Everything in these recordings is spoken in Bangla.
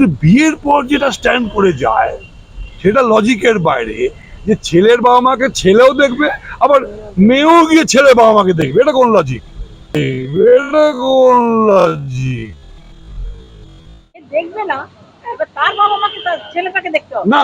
কিন্তু বিয়ের পর যেটা স্ট্যান্ড করে যায় সেটা লজিকের বাইরে যে ছেলের বাবা মাকে ছেলেও দেখবে আবার মেয়েও গিয়ে ছেলে বাবা মাকে দেখবে। এটা কোন লজিক এটা কোন লজিক দেখবে না তার বাবা মাকে ছেলেটাকে দেখতে হবে। না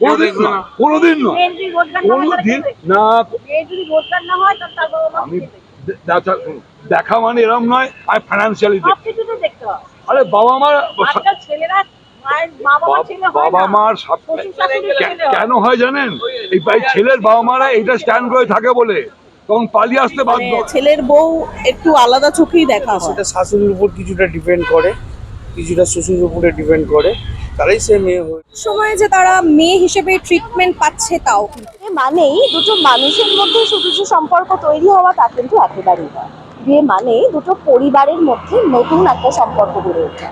কোনোদিন না কোনোদিন নয় মেয়ের না কোনোদিন না। মেয়ের যদি রোজগার না হয় তাহলে তার বাবা মা আমি কে দেখবে? দে- দেখা- দেখা মানে এরম নয় আর ফাইন্যান্সিয়ালি দেখতে হবে। আরে বাবা মার মা বাবা ছেলে বাবা না। মার। কেন হয় জানেন? এই ভাই ছেলের বাবা মারা এটা স্ট্যান্ড করে থাকে বলে। তখন পালিয়ে আসতে বাধ্য। মানে ছেলের বউ একটু আলাদা চোখেই দেখা সেটা শাশুড়ির উপর কিছুটা ডিপেন্ড করে কিছুটা শ্বশুরের উপরে ডিপেন্ড করে তারাই সে মেয়ে হয়ে সময়ে যে তারা মেয়ে হিসেবে ট্রিটমেন্ট পাচ্ছে তাও মানেই দুটো মানুষের মধ্যে শুধু সম্পর্ক তৈরি হওয়া তা কিন্তু একেবারেই নয়। বিয়ে মানে দুটো পরিবারের মধ্যে নতুন একটা সম্পর্ক গড়ে ওঠা।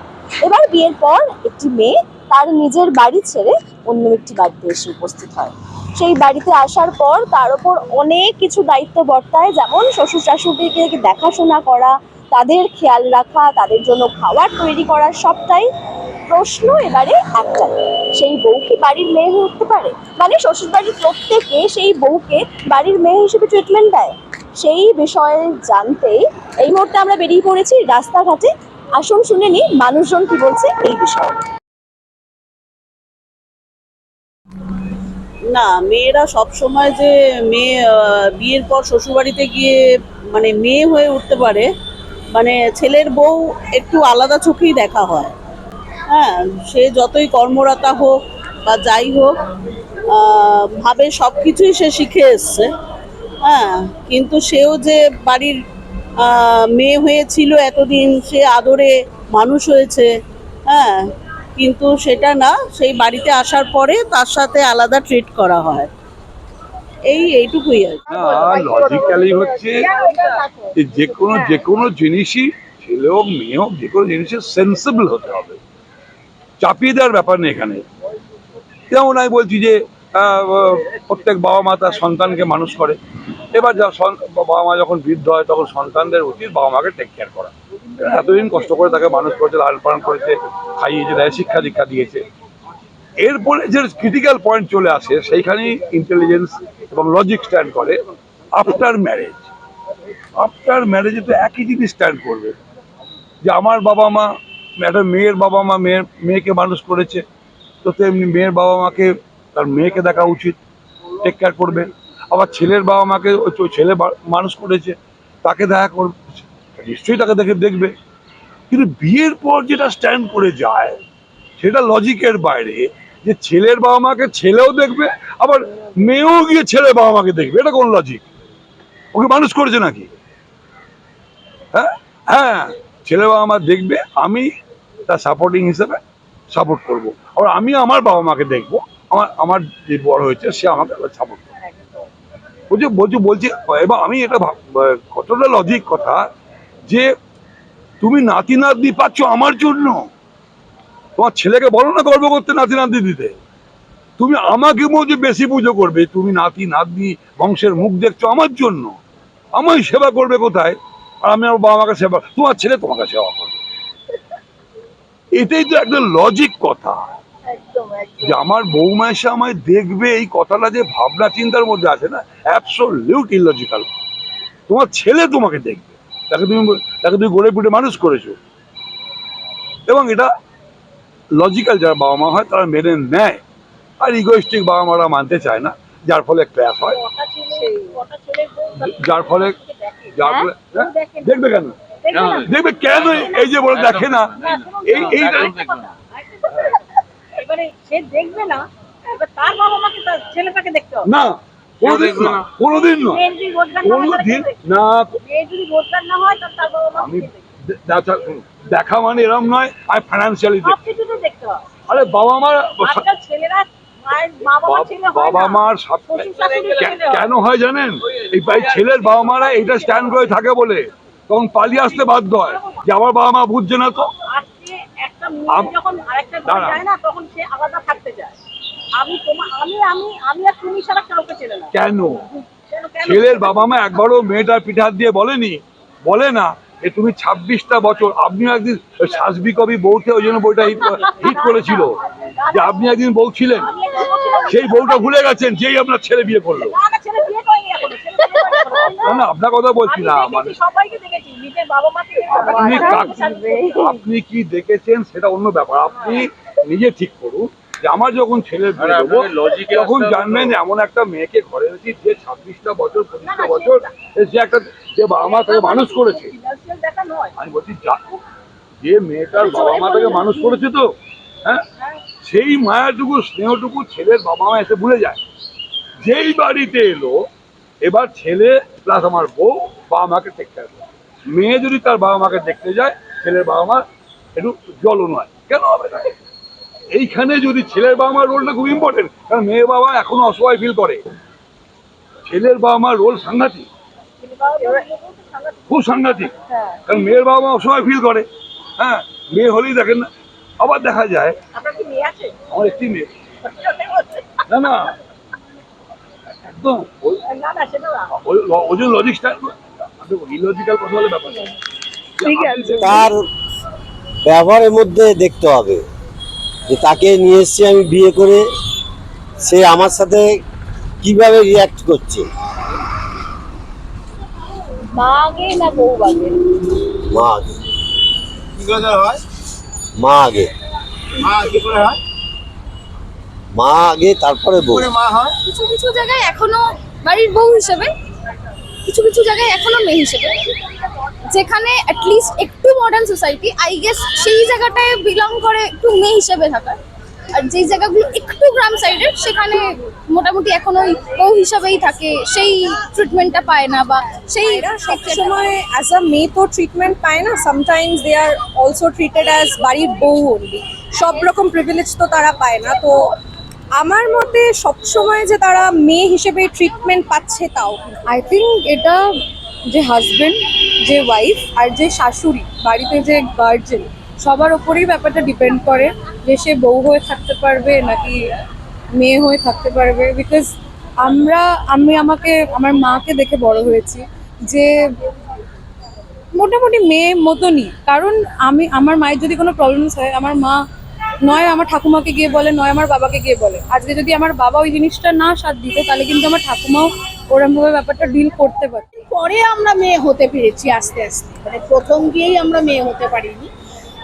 এবার বিয়ের পর একটি মেয়ে তার নিজের বাড়ি ছেড়ে অন্য একটি বাড়িতে এসে উপস্থিত হয়। সেই বাড়িতে আসার পর তার ওপর অনেক কিছু দায়িত্ব বর্তায়, যেমন শ্বশুর শাশুড়িকে দেখাশোনা করা, তাদের খেয়াল রাখা, তাদের জন্য খাবার তৈরি করা, সবটাই প্রশ্ন এবারে একটাই, সেই বউ কি বাড়ির মেয়ে হয়ে উঠতে পারে? মানে শ্বশুর বাড়ির প্রত্যেকে সেই বউকে বাড়ির মেয়ে হিসেবে ট্রিটমেন্ট দেয়? সেই বিষয়ে জানতে এই মুহূর্তে আমরা বেরিয়ে পড়েছি রাস্তাঘাটে। আসুন, শুনে নি মানুষজন কি বলছে এই বিষয়ে। না, মেয়েরা সব সময় যে মেয়ে বিয়ের পর শ্বশুরবাড়িতে গিয়ে মানে মেয়ে হয়ে উঠতে পারে মানে ছেলের বউ একটু আলাদা চোখেই দেখা হয়। হ্যাঁ সে যতই কর্মরতা হোক বা যাই হোক ভাবে সব কিছুই সে শিখে এসছে। হ্যাঁ কিন্তু সেও যে বাড়ির মেয়ে হয়েছিল এতদিন, সে আদরে মানুষ হয়েছে হ্যাঁ কিন্তু সেটা না, সেই বাড়িতে আসার পরে তার সাথে আলাদা ট্রিট করা হয়। এই এইটুকুই আর। লজিক্যালি হচ্ছে যে কোনো যে কোনো জিনিসই ছেলে হোক, মেয়ে হোক যে কোনো জিনিসের সেন্সিবল হতে হবে। চাপিয়ে দেওয়ার ব্যাপার নেই এখানে। যেমন আমি বলছি যে প্রত্যেক বাবা মা তার সন্তানকে মানুষ করে। এবার যা বাবা মা যখন বৃদ্ধ হয়, তখন সন্তানদের উচিত বাবা মাকে টেক কেয়ার করা। এতদিন কষ্ট করে তাকে মানুষ করেছে, লালন পালন করেছে, খাইয়েছে, দেয়, শিক্ষা দীক্ষা দিয়েছে। এরপরে যে ক্রিটিক্যাল পয়েন্ট চলে আসে, সেইখানেই ইন্টেলিজেন্স এবং লজিক স্ট্যান্ড করে আফটার ম্যারেজ আফটার ম্যারেজে তো একই জিনিস স্ট্যান্ড করবে, যে আমার বাবা মা, একটা মেয়ের বাবা মা মেয়ের মেয়েকে মানুষ করেছে, তো তেমনি মেয়ের বাবা মাকে তার মেয়েকে দেখা উচিত টেক কেয়ার করবে। আবার ছেলের বাবা মাকে ওই ছেলে মানুষ করেছে, তাকে দেখা করবে। নিশ্চয়ই তাকে দেখে দেখবে। কিন্তু বিয়ের পর যেটা স্ট্যান্ড করে যায়, সেটা লজিকের বাইরে, যে ছেলের বাবা মাকে ছেলেও দেখবে, আবার মেয়েও গিয়ে ছেলে বাবা মাকে দেখবে। এটা কোন লজিক ওকে মানুষ করেছে নাকি? হ্যাঁ? হ্যাঁ ছেলে বাবা মা দেখবে, আমি তার সাপোর্টিং হিসেবে সাপোর্ট করব। আবার আমি আমার বাবা মাকে দেখব। আমার আমার যে বড় হয়েছে, সে আমাকে সাপোর্ট করবে বলছি বলছি বলছি, এবার আমি এটা কতটা লজিক কথা যে তুমি নাতি নাতনি পাচ্ছ আমার জন্য। তোমার ছেলেকে বলো না গর্ব করতে নাতি নাতনি দিতে। তুমি আমাকে মধ্যে বেশি পুজো করবে, তুমি নাতি নাতনি বংশের মুখ দেখছ আমার জন্য। আমায় সেবা করবে কোথায়? আর আমি আমার বাবা মাকে সেবা, তোমার ছেলে তোমাকে সেবা করবে। এটাই তো একটা লজিক কথা। যে আমার বৌমা এসে আমায় দেখবে এই কথাটা যে ভাবনা চিন্তার মধ্যে আছে না অ্যাবসোলিউট ইলজিক্যাল তোমার ছেলে তোমাকে দেখবে। তাকে তুমি তাকে তুমি গড়ে পিটে মানুষ করেছ। এবং এটা লজিক্যাল যারা বাবা মা হয় তারা মেনে নেয়। আর ইগোইস্টিক বাবা মারা মানতে চায় না যার ফলে ক্ল্যাশ হয়। যার ফলে যার ফলে হ্যাঁ? দেখবে কেন? দেখবে কেন এই যে বলে দেখে না? এই না, এই আরেকটা কথা, আরেকটা কথা। এবারে সে দেখবে না এবার তার বাবা মাকে তার ছেলেটাকে দেখতে হবে। না কোনোদিন না কোনোদিন নয় মেয়ের যদি রোজগার না হয় কোনোদিন না। মেয়ের যদি রোজগার না হয় তাহলে তার বাবা মা আমি কে দেখবে? দে- দেখা- মানে এরম নয় আমি ফাইন্যান্সিয়ালি দেখতে হবে। আরে বাবা মার আজকাল ছেলেরা বাবা ছেলে বাবা না। মার। কেন হয় জানেন? এই ভাই ছেলের বাবা মারা এটা স্ট্যান্ড করে থাকে বলে। তখন পালিয়ে আসতে বাধ্য হয়। যে আমার বাবা মা বুঝছে না তো আজকে একটা মেয়ে আম- যখন আরেকটা ঘরে যায় না তখন সে আলাদা থাকতে চায়। আমি তোমার আমি আমি আমি আর তুমি ছাড়া কাউকে চেনে না। কেন? কেন কেন? ছেলের বাবা মা একবারও মেয়েটার দিয়ে বলেনি। বলে না যে তুমি ছাব্বিশটা বছর আপনিও একদিন ওই শাসবি কবি বউতে ওই জন্য বইটা হিট করেছিল। যে আপনি একদিন বউ ছিলেন সেই বউটা ভুলে গেছেন যেই আপনার ছেলে বিয়ে করল না, না, ছেলে বিয়ে করেনি এখনও, ছেলে বিয়ে করেনি এখনও। না আপনার কথা বলছি না মানে সবাইকে দেখেছি নিজের বাবা মাকে আপনি আপনি কি দেখেছেন সেটা অন্য ব্যাপার। আপনি নিজে ঠিক করুন যে আমার যখন ছেলে বিয়ে দেবো তখন জানবেন এমন একটা মেয়েকে ঘরে এনেছি যে ছাব্বিশটা বছর পঁচিশটা বছর সে একটা যে বাবা মা তাকে মানুষ করেছে। Financial দেখা নয়। আমি বলছি যা যে মেয়েটার বাবা মা তাকে মানুষ করেছে তো হ্যাঁ। সেই মায়াটুকু স্নেহটুকু ছেলের বাবা মা এসে ভুলে যায়। যেই বাড়িতে এলো এবার ছেলে প্লাস আমার বউ বাবা মাকে দেখতে আসবে মেয়ে যদি তার বাবা মাকে দেখতে যায় ছেলের বাবা মা একটু জল নয়। কেন হবে না? এইখানে যদি ছেলের বাবা মার রোলটা খুব ইম্পর্টেন্ট কারণ মেয়ে বাবা এখনও অসহায় ফিল করে। ছেলের বাবা মার রোল সাংঘাতিক। খুব সাংঘাতিক। কারণ মেয়ের বাবা মা অসহায় ফিল করে। হ্যাঁ মেয়ে হলেই দেখেন না। আবার দেখা যায় আমার একটি মেয়ে। না না। যে লজিকটা ইলজিক্যাল কথা হলে ব্যাপার ঠিক আছে তার ব্যবহারের মধ্যে দেখতে হবে যে তাকে নিয়ে এসছি আমি বিয়ে করে সে আমার সাথে কীভাবে রিয়াক্ট করছে। মা আগে না বউ আগে? মা আগে। কি করে হয়? মা আগে। মা কি করে হয়? মা আগে তারপরে বউ। মা হয়। কিছু কিছু জায়গায় এখনও বাড়ির বউ হিসেবে কিছু কিছু জায়গায় এখনও মেয়ে হিসেবে। যেখানে অ্যাটলিস্ট একটু মডার্ন সোসাইটি আই গেস সেই জায়গাটায় বিলং করে একটু মেয়ে হিসেবে থাকা। আর যেই জায়গাগুলো একটু গ্রাম সাইডের সেখানে মোটামুটি এখন ওই বউ হিসাবেই থাকে। সেই ট্রিটমেন্টটা পায় না বা সেই সবসময় অ্যাজ আ মেয়ে তো ট্রিটমেন্ট পায় না sometimes they are also treated as বাড়ির বউ অনলি সব রকম প্রিভিলেজ তো তারা পায় না তো আমার মতে সবসময় যে তারা মেয়ে হিসেবে ট্রিটমেন্ট পাচ্ছে তাও আই থিঙ্ক এটা যে হাজবেন্ড যে ওয়াইফ আর যে শাশুড়ি, বাড়িতে যে গার্জেন সবার ওপরেই ব্যাপারটা ডিপেন্ড করে যে সে বউ হয়ে থাকতে পারবে নাকি মেয়ে হয়ে থাকতে পারবে। বিকজ আমরা, আমি আমাকে, আমার মাকে দেখে বড় হয়েছি যে মোটামুটি মেয়ে মতনই। কারণ আমি, আমার মায়ের যদি কোনো প্রবলেমস হয়, আমার মা নয়, আমার ঠাকুমাকে গিয়ে বলে, নয়, আমার বাবাকে গিয়ে বলে। আজকে যদি আমার বাবা ওই জিনিসটা না সাথ দিত, তাহলে কিন্তু আমার ঠাকুমাও ওরমভাবে ব্যাপারটা ডিল করতে পারত। পরে আমরা মেয়ে হতে পেরেছি আস্তে আস্তে। মানে প্রথম গিয়েই আমরা মেয়ে হতে পারিনি।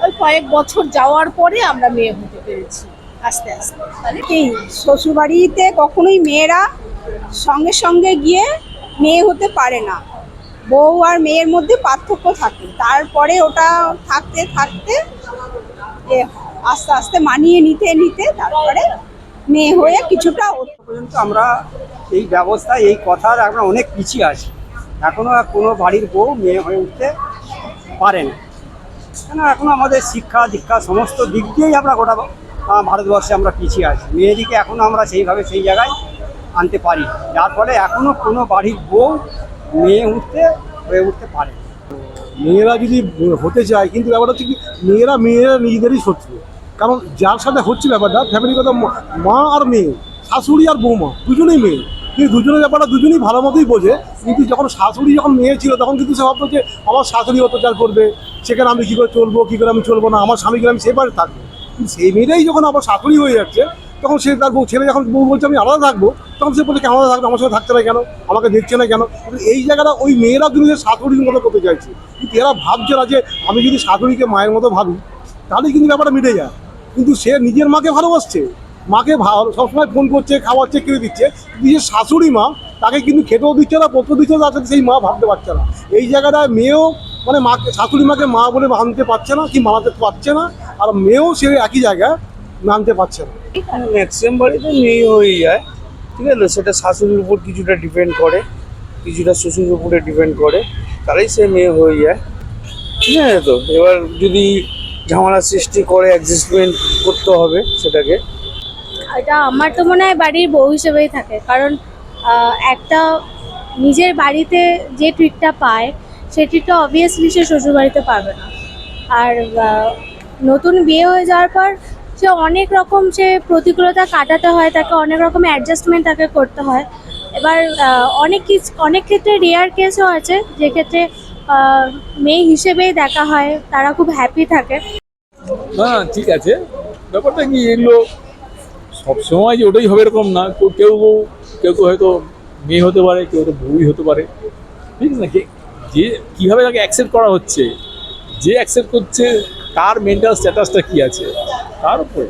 ওই কয়েক বছর যাওয়ার পরে আমরা মেয়ে হতে পেরেছি আস্তে আস্তে। মানে কি, শ্বশুরবাড়িতে কখনোই মেয়েরা সঙ্গে সঙ্গে গিয়ে মেয়ে হতে পারে না। বউ আর মেয়ের মধ্যে পার্থক্য থাকে। তারপরে ওটা থাকতে থাকতে এ আস্তে আস্তে মানিয়ে নিতে নিতে তারপরে মেয়ে হয়ে কিছুটা। পর্যন্ত আমরা এই ব্যবস্থা এই কথার আমরা অনেক পিছিয়ে আছি। এখনও কোনো বাড়ির বউ মেয়ে হয়ে উঠতে পারে না। কেন এখনও আমাদের শিক্ষা দীক্ষা সমস্ত দিক দিয়েই আমরা গোটা ভারতবর্ষে আমরা পিছিয়ে আছি। মেয়েদিকে এখনও আমরা সেইভাবে সেই জায়গায় আনতে পারি যার ফলে এখনও কোনো বাড়ির বউ মেয়ে উঠতে হয়ে উঠতে পারে মেয়েরা যদি হতে চায় কিন্তু ব্যাপারটা হচ্ছে কি মেয়েরা মেয়েরা নিজেদেরই শত্রু। কারণ যার সাথে হচ্ছে ব্যাপারটা ফ্যামিলিগত মা- আর মেয়ে, শাশুড়ি আর বৌমা, দুজনেই মেয়ে। কিন্তু দুজনের ব্যাপারটা দুজনেই ভালো মতোই বোঝে। কিন্তু যখন শাশুড়ি যখন মেয়ে ছিল, তখন কিন্তু সে ভাবতো যে, আমার শাশুড়ি অত্যাচার করবে, সেখানে আমি কী করে চলবো, কী করে আমি চলবো না, আমার স্বামীকে আমি সেবারে থাকব। কিন্তু সেই মেয়েটাই যখন আবার শাশুড়ি হয়ে যাচ্ছে, তখন সে তার বউ, ছেলে যখন বউ বলছে, আমি আলাদা থাকব তখন সে বলছে আলাদা থাকব? আমার সাথে থাকছে না কেন? আমাকে দেখছে না কেন? এই জায়গাটা ওই মেয়েরা কিন্তু যে শাশুড়ির মতো করতে চাইছে। কিন্তু এরা ভাবছে না যে, আমি যদি শাশুড়িকে মায়ের মতো ভাবি, তাহলে কিন্তু ব্যাপারটা মিটে যায়। কিন্তু সে নিজের মাকে ভালোবাসছে। মাকে সবসময় ফোন করছে, খাওয়াচ্ছে কিনে দিচ্ছে নিজের শাশুড়ি মা, তাকে কিন্তু খেতেও দিচ্ছে না, পত্র দিচ্ছে না সেই মা ভাবতে পারছে না। এই জায়গাটায় মেয়েও মানে মাকে শাশুড়ি মাকে মা বলে মানতে পারছে না কি মানাতে পারছে না, আর মেয়েও সে একই জায়গায় মানতে পারছে না। ম্যাক্সিমাম বাড়িতে মেয়ে হয়ে যায়, ঠিক আছে? সেটা শাশুড়ির উপর কিছুটা ডিপেন্ড করে, কিছুটা শ্বশুরের উপরে ডিপেন্ড করে, তাহলেই সে মেয়ে হয়ে যায়। ঠিক আছে তো? এবার যদি ঝামেলা সৃষ্টি করে অ্যাডজাস্টমেন্ট করতে হবে সেটাকে। এটা আমার তো মনে হয় বাড়ির বউ হিসেবেই থাকে। কারণ একটা নিজের বাড়িতে যে ট্রিটটা পায় সেই ট্রিটটা অবভিয়াসলি সে শ্বশুর বাড়িতে পাবে না। আর নতুন বিয়ে হয়ে যাওয়ার পর সে অনেক রকম সে প্রতিকূলতা কাটাতে হয়, তাকে অনেক রকম অ্যাডজাস্টমেন্ট তাকে করতে হয়। এবার অনেক অনেক ক্ষেত্রে রেয়ার কেসও আছে, যে ক্ষেত্রে মেয়ে হিসেবেই দেখা হয়, তারা খুব হ্যাপি থাকে। হ্যাঁ ঠিক আছে। ব্যাপারটা কি, এগুলো সবসময় যে ওটাই হবে এরকম না। কেউ কেউ কেউ হয়তো মেয়ে হতে পারে, কেউ হয়তো বউই হতে পারে। ঠিক না? কে যে কীভাবে তাকে অ্যাকসেপ্ট করা হচ্ছে, যে অ্যাকসেপ্ট করছে, তার মেন্টাল স্ট্যাটাসটা কী আছে, তার উপরে।